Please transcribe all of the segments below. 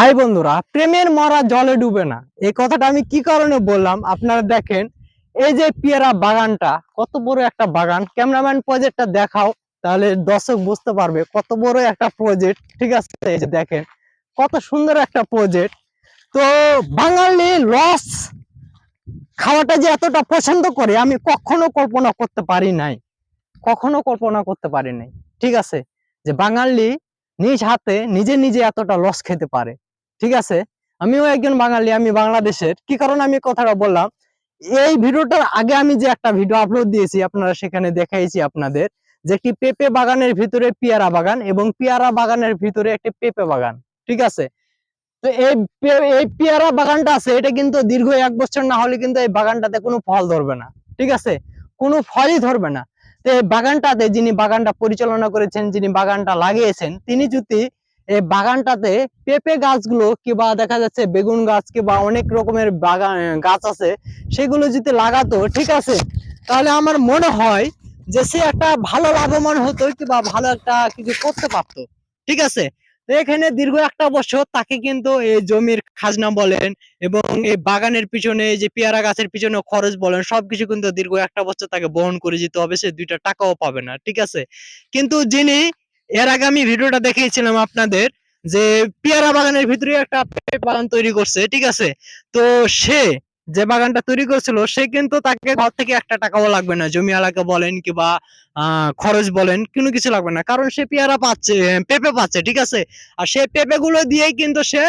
High বন্ধুরা, প্রেমের মরা জলে ডুবে না। এই কথাটা আমি কি কারণে বললাম? আপনারা দেখেন, এই যে পেয়ারা বাগানটা, কত বড় একটা বাগান। ক্যামেরাম্যান প্রজেক্টটা দেখাও, তাহলে দর্শক বুঝতে পারবে কত বড় একটা প্রজেক্ট, ঠিক আছে? এই যে দেখেন, কত সুন্দর একটা প্রজেক্ট। তো বাঙালি লস খাওয়াটা যে এতটা পছন্দ করে, আমি কখনো কল্পনা করতে পারি নাই। কখনো কল্পনা করতে পারি নাই, ঠিক আছে? যে বাঙালি নিজ হাতে, নিজে নিজে এতটা লস খেতে পারে। ঠিক আছে? আমিও একজন বাঙালি, আমি বাংলাদেশের। কি কারণে আমি কথাটা বললাম? এই ভিডিওটার আগে আমি যে একটা ভিডিও আপলোড দিয়েছি, আপনারা সেখানে দেখাইছি আপনাদের, যে একটি পেঁপে বাগানের ভিতরে পেয়ারা বাগান এবং পেয়ারা বাগানের ভিতরে একটি পেঁপে বাগান, ঠিক আছে? তো এই পেয়ারা বাগানটা আছে, এটা কিন্তু দীর্ঘ এক বছর না হলে কিন্তু এই বাগানটাতে কোনো ফল ধরবে না, ঠিক আছে? কোনো ফলই ধরবে না। তো এই বাগানটাতে যিনি বাগানটা পরিচালনা করেছেন, যিনি বাগানটা লাগিয়েছেন, তিনি যদি বাগানটাতে পেঁপে গাছগুলো কিংবা দেখা যাচ্ছে বেগুন গাছ কিংবা অনেক রকমের বাগান গাছ আছে, সেগুলো যদি লাগাতো, ঠিক আছে? তাহলে আমার মনে হয় যে সে একটা ভালো লাভবান হতো কিংবা ভালো একটা কিছু করতে পারতো, ঠিক আছে? এখানে দীর্ঘ একটা বছর তাকে কিন্তু এই জমির খাজনা বলেন এবং এই বাগানের পিছনে, এই যে পেয়ারা গাছের পিছনে খরচ বলেন, সবকিছু কিন্তু দীর্ঘ একটা বছর তাকে বহন করে যেতে হবে, সে দুইটা টাকাও পাবে না, ঠিক আছে? কিন্তু যিনি এর আগে আমি ভিডিওটা দেখিয়েছিলাম আপনাদের যে পেয়ারা বাগানের ভিতরে একটা বাগান তৈরি করছে, ঠিক আছে? তো সে যে বাগানটা তৈরি করছিল, সে কিন্তু তাকে ঘর থেকে একটা টাকাও লাগবে না জমি এলাকা বলেন কিংবা খরচ বলেন, কোনো কিছু লাগবে না। কারণ সে পেয়ারা পাচ্ছে পেঁপে পাচ্ছে, ঠিক আছে? আর সে পেঁপে গুলো দিয়েই কিন্তু সে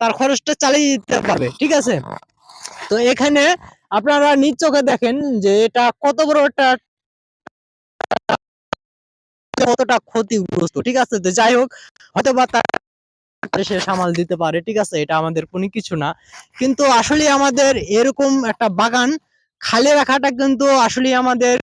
তার খরচটা চালিয়ে দিতে পারবে, ঠিক আছে? তো এখানে আপনারা নিজ চোখে দেখেন যে এটা কত বড় একটা কতটা ক্ষতিগ্রস্ত, ঠিক আছে? তো যাই হোক হয়তো বা সে সামাল দিতে পারে, ঠিক আছে? এটা আমাদের কোনো কিছু না। কিন্তু আসলে আমাদের এরকম একটা বাগান খালি রাখাটা কিন্তু আসলে আমাদের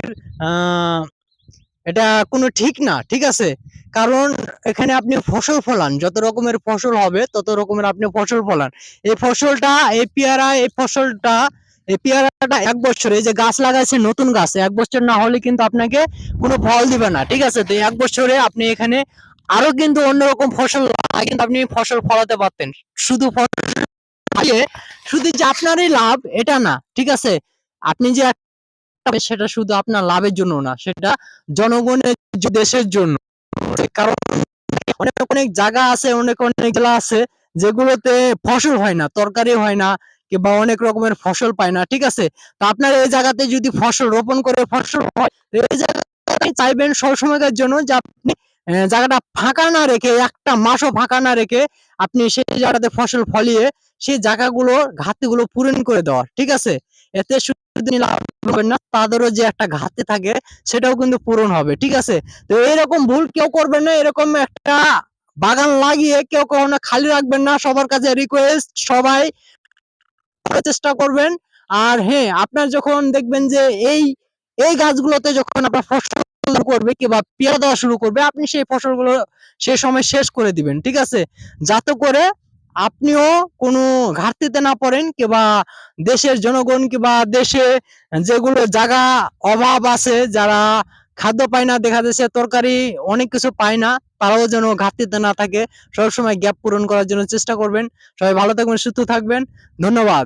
এটা কোনো ঠিক না, ঠিক আছে? কারণ এখানে আপনি ফসল ফলান, যত রকমের ফসল হবে, তত রকমের আপনি ফসল ফলান। এই ফসলটা, এই পেয়ারা, এই ফসলটা এই পেয়ারাটা এক বছর যে গাছ লাগাইছে, নতুন গাছ, এক বছর না হলে কিন্তু আপনাকে কোনো ফল দিবে না, ঠিক আছে? তো এক বছরে আপনি এখানে আরও কিন্তু অন্যরকম ফসল কিন্তু আপনি ফসল ফলাতে পারতেন। শুধু ফসল শুধু যে আপনারই লাভ, এটা না, ঠিক আছে? আপনি যে সেটা শুধু আপনার লাভের জন্য না, সেটা জনগণের দেশের জন্য। কারণ অনেক অনেক জায়গা আছে, অনেক অনেক জেলা আছে, যেগুলোতে ফসল হয় না, তরকারি হয় না কিংবা অনেক রকমের ফসল পায় না, ঠিক আছে? তো আপনার এই জায়গাতে যদি ফসল রোপণ করে, ফসল হয় এই জায়গাতে চাইবেন সবসময়ের জন্য যে আপনি জায়গাটা ফাঁকা না রেখে, একটা মাসও ফাঁকা না রেখে আপনি সেই জায়গাতে ফসল ফলিয়ে সেই জায়গাগুলো, ঘাটতিগুলো পূরণ করে দেওয়া, ঠিক আছে? এতে শুধু লাভ করবেন না, তাদেরও যে একটা ঘাটতি থাকে, সেটাও কিন্তু পূরণ হবে, ঠিক আছে? তো এরকম ভুল কেউ করবেন না, এরকম একটা বাগান লাগিয়ে কেউ কখনো খালি রাখবেন না, সবার কাছে রিকোয়েস্ট সবাই চেষ্টা করবেন। আর হ্যাঁ আপনার যখন দেখবেন যে এই এই গাছগুলোতে যখন আপনার ফসল করবে কিংবা পেয়ারা দেওয়া শুরু করবে, আপনি সেই ফসলগুলো সে সময় শেষ করে দিবেন, ঠিক আছে? যাতে করে আপনিও কোনো ঘাটতিতে না পড়েন কিংবা দেশের জনগণ কিংবা দেশে যেগুলো জায়গা অভাব আছে, যারা খাদ্য পায় না, দেখা যাচ্ছে তরকারি অনেক কিছু পায় না তারাও যেন ঘাটতিতে না থাকে। সবসময় গ্যাপ পূরণ করার জন্য চেষ্টা করবেন। সবাই ভালো থাকবেন, সুস্থ থাকবেন। ধন্যবাদ।